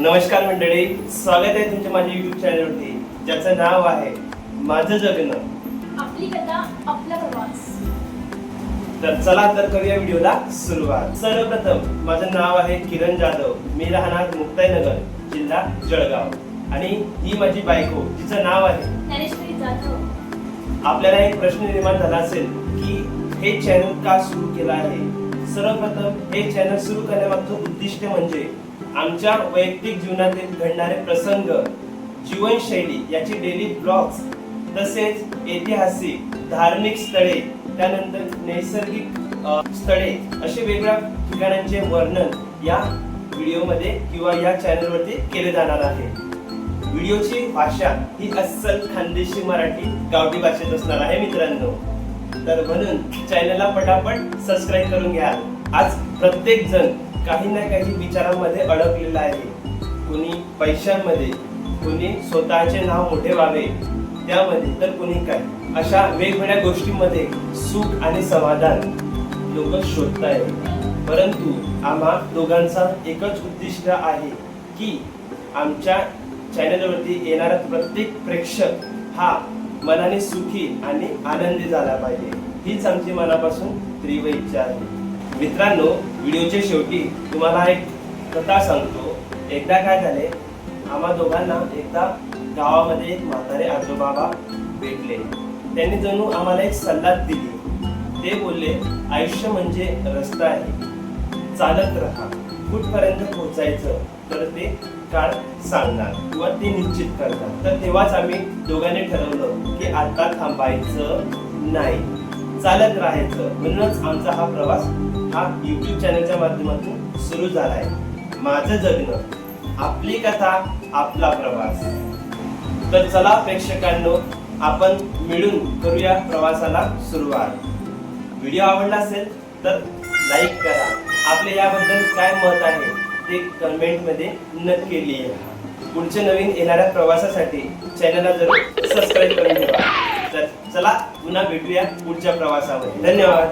नमस्कार मंडळी स्वागत आहे तुमच्या माझ्या युट्यूब चॅनलवरती ज्याचं नाव आहे माझं जगणं. आपली कथा आपला प्रवास. तर चला तर करूया व्हिडिओला सुरुवात. सर्वप्रथम माझं नाव आहे किरण जाधव. मी राहणार मुक्ताईनगर जिल्हा जळगाव. आणि ही माझी बायको तिचं नाव आहे ज्ञानेश्वरी जाधव. आपल्याला एक प्रश्न निर्माण झाला असेल की हे चॅनल का सुरू केलं आहे? सर्वप्रथम हे चॅनल सुरू करण्यामागचं उद्दिष्ट म्हणजे आमच्या वैयक्तिक जीवनातील घडणारे प्रसंग जीवनशैली याची डेली ब्लॉग्स तसेच ऐतिहासिक धार्मिक स्थळे त्यानंतर नैसर्गिक स्थळे असे वेगळ्या ठिकाणांचे वर्णन या व्हिडिओमध्ये किंवा या चॅनलवरती केले जाणार आहे. व्हिडिओची भाषा ही अस्सल खानदेशी मराठी गावठी भाषेत असणार आहे मित्रांनो. तर म्हणून चॅनलला पटापट सबस्क्राईब करून घ्या आज प्रत्येक जण काही ना काही विचारांमध्ये अडकलेला आहे. कुणी पैशांमध्ये कुणी स्वतःचे नाव मोठे व्हावे त्यामध्ये तर कुणी काय? अशा वेगवेगळ्या गोष्टींमध्ये सुख आणि समाधान लोक शोधताय परंतु आम्हा दोघांचा एकच उद्दिष्ट आहे की आमच्या चॅनलवरती येणारा प्रत्येक प्रेक्षक हा मनाने सुखी आणि आनंदी झाला पाहिजे. हीच आमची मनापासून तीव्र इच्छा आहे. मित्रांनो व्हिडिओच्या शेवटी तुम्हाला एक कथा सांगतो. एकदा काय झाले आम्हा दोघांना एकदा गावामध्ये एक म्हातारे आजोबाबा भेटले. त्यांनी जणू आम्हाला एक सल्ला दिली. ते बोलले आयुष्य म्हणजे रस्ता आहे. चालत राहा. कुठपर्यंत पोहोचायचं तर ते काळ सांगणार किंवा ते निश्चित करणार. तर तेव्हाच आम्ही दोघांनी ठरवलं की आता थांबायचं नाही. चालत राहायचं. म्हणूनच आमचा हा प्रवास हा युट्यूब चॅनलच्या माध्यमातून सुरू झालाय माझं जगणं आपली कथा आपला प्रवास. तर चला प्रेक्षकांनो आपण मिळून करूया प्रवासाला सुरुवात. व्हिडिओ आवडला असेल तर लाईक करा. आपले याबद्दल काय मत आहे ते कमेंटमध्ये नक्की लिहा. पुढच्या नवीन येणाऱ्या प्रवासासाठी चॅनलला जरूर सबस्क्राईब करून ठेवा. तर चला पुन्हा भेटूया पुढच्या प्रवासामध्ये धन्यवाद.